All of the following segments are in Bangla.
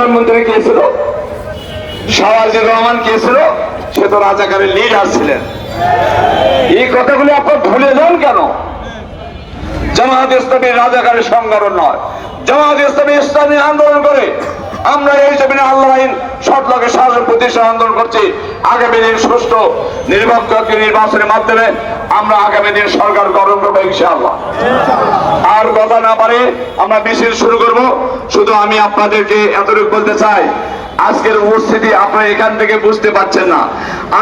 প্রধানমন্ত্রী কে ছিল? শাহওয়াজুর রহমান কে ছিল? সে তো রাজাকারের লিডার ছিলেন। এই কথাগুলি আপনার ভুলে যান কেন? জামায়াত ইসলামী রাজাকারের সংগঠন নয়। জামায়াত ইসলামী ইসলামী আন্দোলন করে আমরা এই জমিনে আল্লাহ আইন সৎলোকে শাসন প্রতিষ্ঠা আন্দোলন করছি। আগামী দিন সুষ্ঠু নির্বাচন নির্বাচনের মাধ্যমে আমরা আগামী দিন সরকার গঠন করব ইনশাআল্লাহ। আর কথা না পারে আমরা মিছিল শুরু করব। শুধু আমি আপনাদেরকে এতটুকু বলতে চাই, আজকের উপস্থিতি আপনারা এখান থেকে বুঝতে পারছেন না।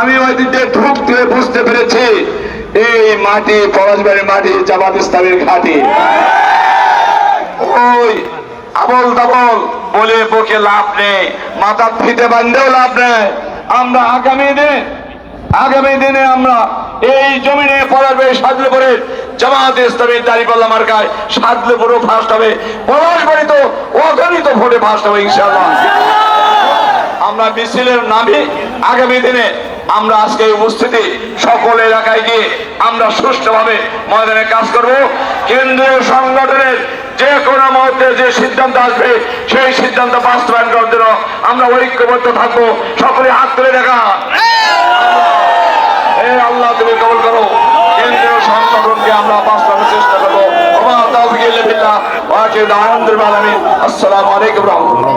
আমি ওই দিক দিয়ে বুঝতে পেরেছি, এই মাটি পলাশবাড়ির মাটি জামাত ইসলামের ঘাটি। ওই আবল তাবল বলে বকে লাভ নেই মাথা ফিতে বান্ধেও লাভ নেই। আমরা আগামী দিনে আগামী দিনে আমরা এই জমিনে পলাশবাড়ি সাজলেপুরের জামাত ইসলামের দাঁড়িপাল্লা মার্কায় সাজলেপুরও ফার্স্ট হবে। পলাশবাড়ি তো অগণিত ভোটে ফার্স্ট হবে, ইনশাআল্লাহ। আমরা মিছিলের নামে আগামী দিনে আমরা আজকে উপস্থিতি সকল এলাকায় গিয়ে আমরা সুষ্ঠুভাবে ময়দানে কাজ করব। কেন্দ্রীয় সংগঠনের যে কোনো মুহূর্তে যে সিদ্ধান্ত আসবে, সেই সিদ্ধান্ত বাস্তবায়ন করার জন্য আমরা ঐক্যবদ্ধ থাকব। সকলে হাত তুলে দেখা। আল্লাহ, তুমি কবল করো। কেন্দ্রীয় সংগঠনকে আমরা বাস্তবায়নের চেষ্টা করব। আসসালামু আলাইকুম রাহমাতুল্লাহ।